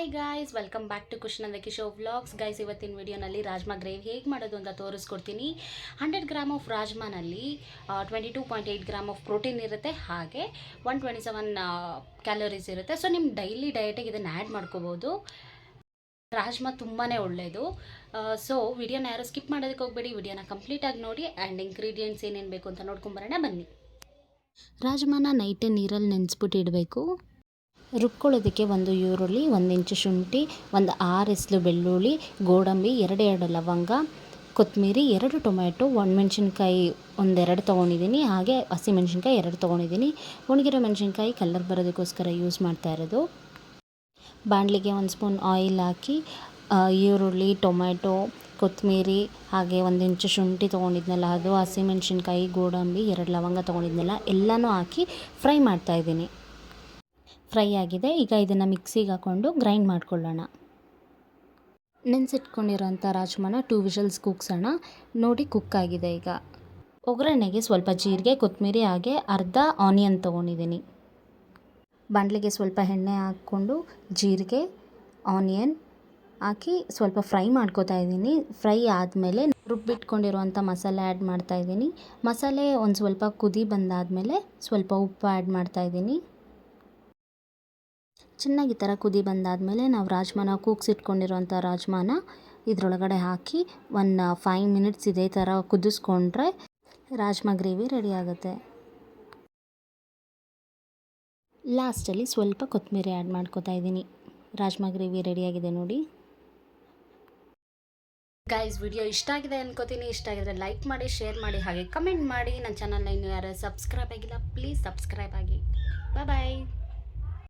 Hey guys welcome back to ಕೃಷ್ಣಂದ ಕಿಶೋ vlogs guys ಇವತ್ತಿನ ವಿಡಿಯೋನಲ್ಲಿ ರಾಜ್ಮಾ ಗ್ರೇವ್ ಹೇಗೆ ಮಾಡೋದು ಅಂತ ತೋರಿಸ್ಕೊಡ್ತೀನಿ. Hundred gram of ರಾಜ್ಮಾನಲ್ಲಿ twenty two point eight gram of protein ಇರುತ್ತೆ. ಹಾಗೆ ಒನ್ ಟ್ವೆಂಟಿ ಸೆವೆನ್ ಕ್ಯಾಲೋರೀಸ್ ಇರುತ್ತೆ. ಸೊ ನಿಮ್ಮ ಡೈಲಿ ಡಯಟಿಗೆ ಇದನ್ನು ಆ್ಯಡ್ ಮಾಡ್ಕೋಬೋದು. ರಾಜ್ಮಾ ತುಂಬಾ ಒಳ್ಳೆಯದು ಸೊ ವಿಡಿಯೋನ ಯಾರು ಸ್ಕಿಪ್ ಮಾಡೋದಕ್ಕೆ ಹೋಗಬೇಡಿ. ವಿಡಿಯೋನ ಕಂಪ್ಲೀಟಾಗಿ ನೋಡಿ ಆ್ಯಂಡ್ ಇಂಗ್ರೀಡಿಯೆಂಟ್ಸ್ ಏನೇನು ಬೇಕು ಅಂತ ನೋಡ್ಕೊಂಬರೋಣ ಬನ್ನಿ. ರಾಜ್ಮಾನ ನೈಟೇ ನೀರಲ್ಲಿ ನೆನೆಸ್ಬಿಟ್ಟು ಇಡಬೇಕು. ರುಬ್ಕೊಳ್ಳೋದಕ್ಕೆ ಒಂದು ಈರುಳ್ಳಿ, ಒಂದು ಇಂಚು ಶುಂಠಿ, ಒಂದು ಆರು ಎಸ್ಲು ಬೆಳ್ಳುಳ್ಳಿ, ಗೋಡಂಬಿ ಎರಡು ಎರಡು ಲವಂಗ, ಕೊತ್ತಂಬರಿ, ಎರಡು ಟೊಮ್ಯಾಟೊ, ಒಣಮೆಣ್ಸಿನ್ಕಾಯಿ ಒಂದೆರಡು ತೊಗೊಂಡಿದ್ದೀನಿ. ಹಾಗೆ ಹಸಿಮೆಣ್ಸಿನ್ಕಾಯಿ ಎರಡು ತೊಗೊಂಡಿದ್ದೀನಿ. ಒಣಗಿರೋ ಮೆಣಸಿನ್ಕಾಯಿ ಕಲರ್ ಬರೋದಕ್ಕೋಸ್ಕರ ಯೂಸ್ ಮಾಡ್ತಾ ಇರೋದು. ಬಾಣಲಿಗೆ ಒಂದು ಸ್ಪೂನ್ ಆಯಿಲ್ ಹಾಕಿ ಈರುಳ್ಳಿ, ಟೊಮ್ಯಾಟೊ, ಕೊತ್ತಂಬರಿ, ಹಾಗೆ ಒಂದು ಇಂಚು ಶುಂಠಿ ತೊಗೊಂಡಿದ್ನಲ್ಲ, ಅದು ಹಸಿಮೆಣ್ಸಿನ್ಕಾಯಿ, ಗೋಡಂಬಿ, ಎರಡು ಲವಂಗ ತೊಗೊಂಡಿದ್ನಲ್ಲ, ಎಲ್ಲನೂ ಹಾಕಿ ಫ್ರೈ ಮಾಡ್ತಾಯಿದ್ದೀನಿ ಫ್ರೈ ಆಗಿದೆ. ಈಗ ಇದನ್ನು ಮಿಕ್ಸಿಗೆ ಹಾಕ್ಕೊಂಡು ಗ್ರೈಂಡ್ ಮಾಡ್ಕೊಳ್ಳೋಣ. ನೆನೆಸಿಟ್ಕೊಂಡಿರೋಂಥ ರಾಜ್ಮಾನ ಟೂ ವಿಷಲ್ಸ್ ಕೂಗ್ಸೋಣ ನೋಡಿ ಕುಕ್ ಆಗಿದೆ ಈಗ. ಒಗ್ಗರಣೆಗೆ ಸ್ವಲ್ಪ ಜೀರಿಗೆ ಕೊತ್ತಂಬರಿ ಹಾಗೆ ಅರ್ಧ ಆನಿಯನ್ ತೊಗೊಂಡಿದ್ದೀನಿ. ಬಾಣಲಿಗೆ ಸ್ವಲ್ಪ ಎಣ್ಣೆ ಹಾಕ್ಕೊಂಡು ಜೀರಿಗೆ, ಆನಿಯನ್ ಹಾಕಿ ಸ್ವಲ್ಪ ಫ್ರೈ ಮಾಡ್ಕೋತಾ ಇದ್ದೀನಿ. ಫ್ರೈ ಆದಮೇಲೆ ರುಬ್ಬಿಟ್ಕೊಂಡಿರುವಂಥ ಮಸಾಲೆ ಆ್ಯಡ್ ಮಾಡ್ತಾ ಇದ್ದೀನಿ. ಮಸಾಲೆ ಒಂದು ಸ್ವಲ್ಪ ಕುದಿ ಬಂದಾದಮೇಲೆ ಸ್ವಲ್ಪ ಉಪ್ಪು ಆ್ಯಡ್ ಮಾಡ್ತಾ ಇದ್ದೀನಿ. ಚೆನ್ನಾಗಿ ಈ ಥರ ಕುದಿ ಬಂದಾದಮೇಲೆ ನಾವು ರಾಜ್ಮಾನ ಕೂಗ್ಸಿಟ್ಕೊಂಡಿರೋಂಥ ರಾಜ್ಮಾನ ಇದರೊಳಗಡೆ ಹಾಕಿ ಒನ್ ಫೈವ್ ಮಿನಿಟ್ಸ್ ಇದೇ ಥರ ಕುದಿಸ್ಕೊಂಡ್ರೆ ರಾಜ್ಮಾ ಗ್ರೇವಿ ರೆಡಿ ಆಗುತ್ತೆ. ಲಾಸ್ಟಲ್ಲಿ ಸ್ವಲ್ಪ ಕೊತ್ತಂಬರಿ ಆ್ಯಡ್ ಮಾಡ್ಕೋತಾ ಇದ್ದೀನಿ. ರಾಜ್ಮಾ ಗ್ರೇವಿ ರೆಡಿಯಾಗಿದೆ ನೋಡಿ. ಗೈಸ್ ವಿಡಿಯೋ ಇಷ್ಟ ಆಗಿದೆ ಅನ್ಕೋತೀನಿ. ಇಷ್ಟ ಆಗಿದ್ರೆ ಲೈಕ್ ಮಾಡಿ ಶೇರ್ ಮಾಡಿ, ಹಾಗೆ ಕಮೆಂಟ್ ಮಾಡಿ. ನನ್ನ ಚಾನಲ್ನ ಇನ್ನು ಯಾರು ಸಬ್ಸ್ಕ್ರೈಬ್ ಆಗಿಲ್ಲ ಪ್ಲೀಸ್ ಸಬ್ಸ್ಕ್ರೈಬ್ ಆಗಿ. ಬಾಯ್ ಬಾಯ್